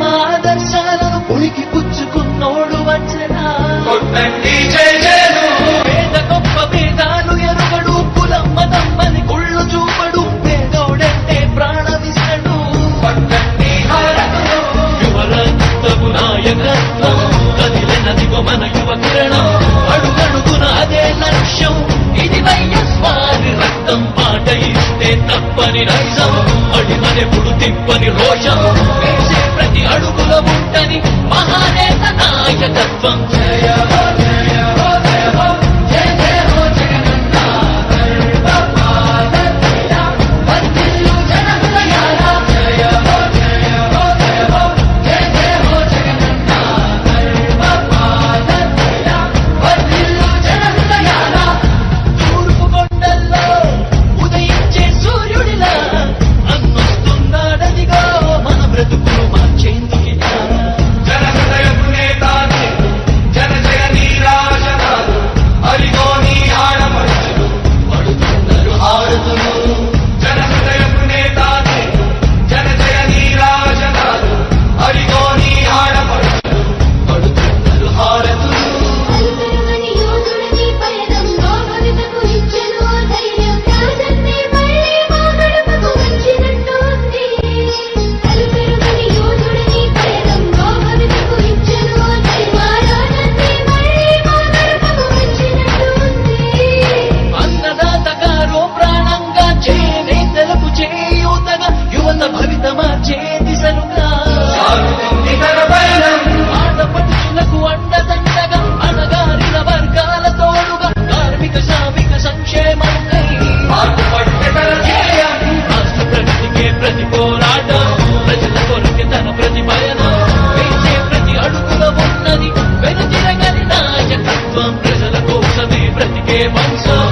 మా ఆదర్శాలను ఉనికి పుచ్చుకున్నోడు వచ్చనా. కొట్టండి పేద గొప్ప భేదాలు ఎరుగడు కులమ్మ తమ్మని గుళ్ళు చూపడు పేదోడంటే ప్రాణమిస్తాడు. పట్టండి యువరత్నము నాయకత్వం కదిలినదిగో మన యువ కిరణం అడుగడుగున అదే లక్ష్యం ఇది వైఎస్వారి రక్తం పాట తిప్పని రోషం. అడుగుల ఉంటని మహానేత నాయకత్వం. జయ Bắn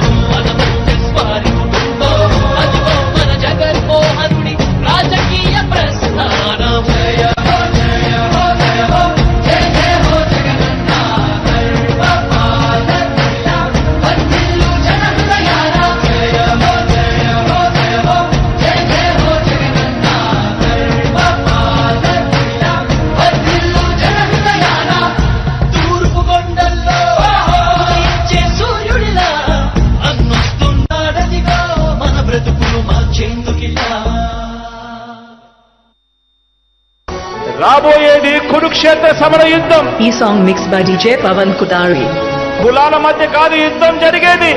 రాబోయేది కురుక్షేత్ర సమర యుద్ధం. ఈ song mix by DJ Pavan కుదారి కులాల మధ్య కాదు యుద్ధం జరిగేది.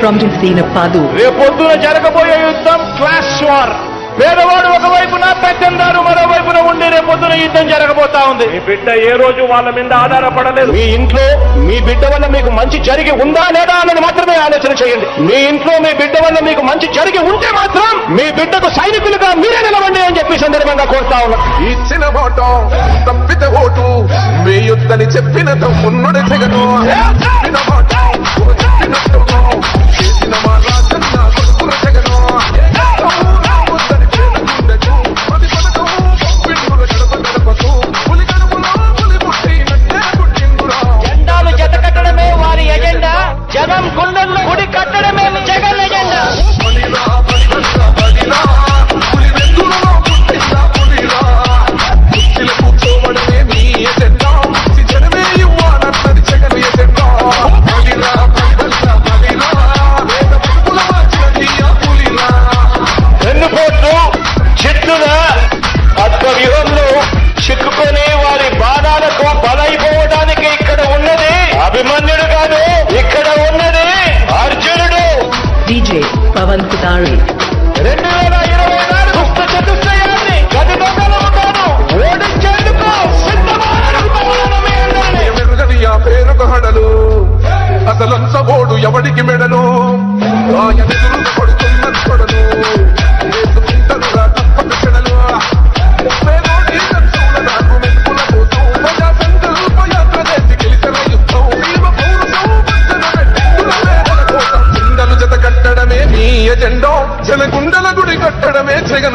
రేపొద్దున జరగబోయే యుద్ధం క్లాస్ వార్. పేదవాడు ఒకవైపున పచ్చందారు మరోవైపున ఉండి రేపొద్దున యుద్ధం జరగబోతా ఉంది. మీ బిడ్డ ఏ రోజు వాళ్ళ మీద ఆధారపడలేదు? మీ ఇంట్లో మీ బిడ్డ వల్ల మీకు మంచి జరిగి ఉందా లేదా అన్నది మాత్రమే ఆలోచన చేయండి. మీ ఇంట్లో మీ బిడ్డ వల్ల మీకు మంచి జరిగి ఉంటే మాత్రం మీ బిడ్డకు సైనికులుగా మీరే నిలవండి అని చెప్పి సందర్భంగా కోరుతా ఉన్నాం. ఇచ్చిన ఓటు తప్పిత ఓటు మీ యుద్ధని చెప్పిన తమ్మున్నది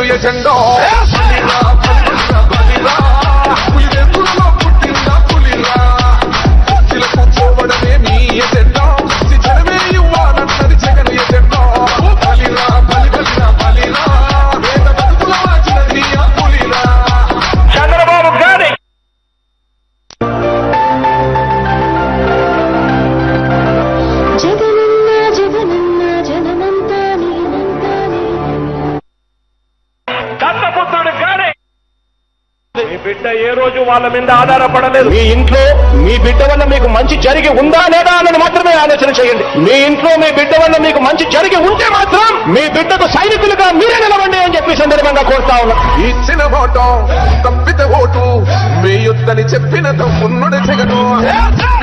உயர்ந்தோம் బిడ్డ ఏ రోజు వాళ్ళ మీద ఆధారపడలేదు. మీ ఇంట్లో మీ బిడ్డ వల్ల మీకు మంచి జరిగి ఉందా లేదా అన్నది మాత్రమే ఆలోచన చేయండి. మీ ఇంట్లో మీ బిడ్డ వల్ల మీకు మంచి జరిగి ఉంటే మాత్రం మీ బిడ్డకు సైనికులుగా మీరే నిలవండి అని చెప్పి సందర్భంగా కోరుతా ఉన్నా. ఇచ్చిన మాట తప్పితే ఓటు మీ యుద్ధని చెప్పిన జగను చెప్పిన